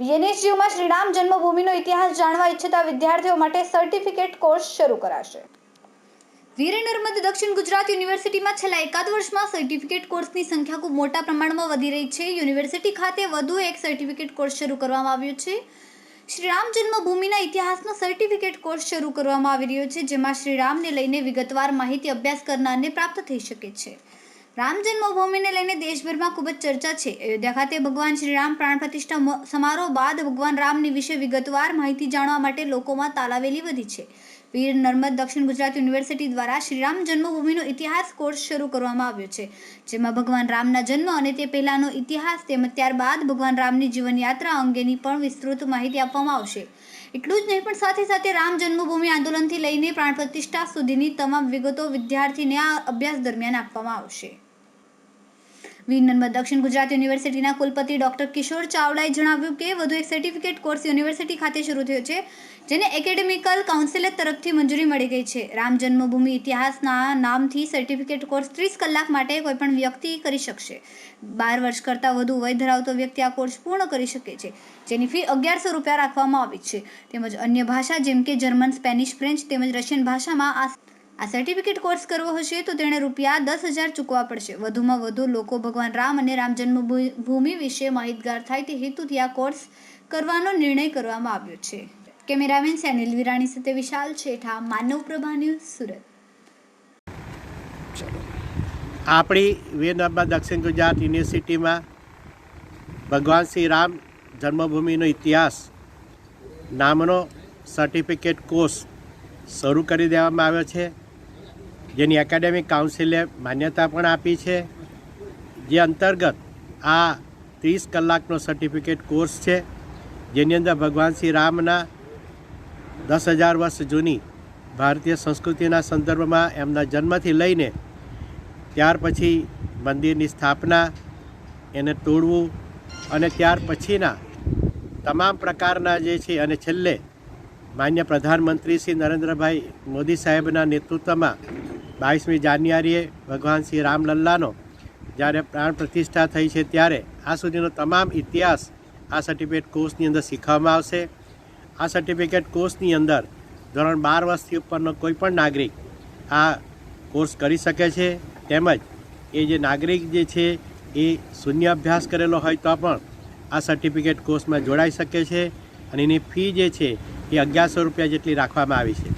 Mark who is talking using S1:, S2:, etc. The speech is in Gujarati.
S1: વીએનએસયુમાં શ્રીરામ જન્મભૂમિનો ઇતિહાસ જાણવા ઈચ્છતા વિદ્યાર્થીઓ માટે સર્ટિફિકેટ કોર્સ શરૂ કરાશે. વીર નર્મદ દક્ષિણ ગુજરાત યુનિવર્સિટીમાં છેલ્લા એકાદ વર્ષમાં સર્ટિફિકેટ કોર્સની સંખ્યા ખૂબ મોટા પ્રમાણમાં વધી રહી છે. યુનિવર્સિટી ખાતે વધુ એક સર્ટિફિકેટ કોર્સ શરૂ કરવામાં આવ્યો છે. શ્રીરામ જન્મભૂમિના ઇતિહાસનો સર્ટિફિકેટ કોર્સ શરૂ કરવામાં આવી રહ્યો છે, જેમાં શ્રીરામને લઈને વિગતવાર માહિતી અભ્યાસ કરનારને પ્રાપ્ત થઈ શકે છે. રામ જન્મભૂમિને લઈને દેશભરમાં ખૂબ જ ચર્ચા છે. અયોધ્યા ખાતે ભગવાન શ્રીરામ પ્રાણ પ્રતિષ્ઠા સમારોહ બાદ ભગવાન રામની વિશે વિગતવાર માહિતી જાણવા માટે લોકોમાં તાલાવેલી વધી છે. વીર નર્મદ દક્ષિણ ગુજરાત યુનિવર્સિટી દ્વારા શ્રીરામ જન્મભૂમિનો ઇતિહાસ કોર્સ શરૂ કરવામાં આવ્યો છે, જેમાં ભગવાન રામના જન્મ અને તે પહેલાંનો ઇતિહાસ તેમજ ત્યારબાદ ભગવાન રામની જીવનયાત્રા અંગેની પણ વિસ્તૃત માહિતી આપવામાં આવશે. એટલું જ નહીં, પણ સાથે સાથે રામ જન્મભૂમિ આંદોલનથી લઈને પ્રાણ પ્રતિષ્ઠા સુધીની તમામ વિગતો વિદ્યાર્થીને આ અભ્યાસ દરમિયાન આપવામાં આવશે. વીર નર્મદ દક્ષિણ ગુજરાત યુનિવર્સિટીના કુલપતિ ડોક્ટર કિશોર ચાવડાએ જણાવ્યું કે વધુ એક સર્ટિફિકેટ કોર્સ યુનિવર્સિટી ખાતે શરૂ થયો છે, જેને એકેડેમિકલ કાઉન્સિલ તરફથી મંજૂરી મળી ગઈ છે. રામ જન્મભૂમિ ઇતિહાસના નામથી સર્ટિફિકેટ કોર્સ ત્રીસ કલાક માટે કોઈપણ વ્યક્તિ કરી શકશે. બાર વર્ષ કરતાં વધુ વય ધરાવતો વ્યક્તિ આ કોર્સ પૂર્ણ કરી શકે છે, જેની ફી અગિયારસો રૂપિયા રાખવામાં આવી છે. તેમજ અન્ય ભાષા જેમ કે જર્મન, સ્પેનિશ, ફ્રેન્ચ તેમજ રશિયન ભાષામાં આ આ સર્ટિફિકેટ કોર્સ કરવો હશે તો તેણે રૂપિયા દસ હજાર ચૂકવવા પડશે. વધુમાં વધુ લોકો ભગવાન રામ અને રામ જન્મભૂમિ વિશે માહિતગાર થાય તે હેતુથી આ કોર્સ કરવાનો નિર્ણય કરવામાં આવ્યો છે. કેમેરામેન સેનિલ વિરાણી સાથે વિશાલ છેઠા, માનવ પ્રભા ન્યૂઝ સુરત.
S2: આપણી વીરનર્મદ દક્ષિણ ગુજરાત યુનિવર્સિટીમાં ભગવાન શ્રી રામ જન્મભૂમિનો ઇતિહાસ નામનો સર્ટિફિકેટ કોર્સ શરૂ કરી દેવામાં આવ્યો છે. જેની એકેડેમિક કાઉન્સિલે માન્યતા પણ આપી છે, જે અંતર્ગત આ ત્રીસ કલાકનો સર્ટિફિકેટ કોર્સ છે, જેની અંદર ભગવાન શ્રી રામના દસ હજાર વર્ષ જૂની ભારતીય સંસ્કૃતિના સંદર્ભમાં એમના જન્મથી લઈને ત્યાર પછી મંદિરની સ્થાપના, એને તોડવું અને ત્યાર પછીના તમામ પ્રકારના જે છે અને છેલ્લે માન્ય પ્રધાનમંત્રી શ્રી નરેન્દ્રભાઈ મોદી સાહેબના નેતૃત્વમાં બાવીસમી જાન્યુઆરીએ ભગવાન શ્રી રામલલ્લાનો જ્યારે પ્રાણ પ્રતિષ્ઠા થઈ છે ત્યારે આ સુધીનો તમામ ઇતિહાસ આ સર્ટિફિકેટ કોર્સની અંદર શીખવામાં આવશે. આ સર્ટિફિકેટ કોર્સની અંદર ધોરણ બાર વર્ષથી ઉપરનો કોઈપણ નાગરિક આ કોર્સ કરી શકે છે. તેમજ એ જે નાગરિક જે છે એ શૂન્ય અભ્યાસ કરેલો હોય તો પણ આ સર્ટિફિકેટ કોર્સમાં જોડાઈ શકે છે. અને એની ફી જે છે એ અગિયારસો રૂપિયા જેટલી રાખવામાં આવી છે.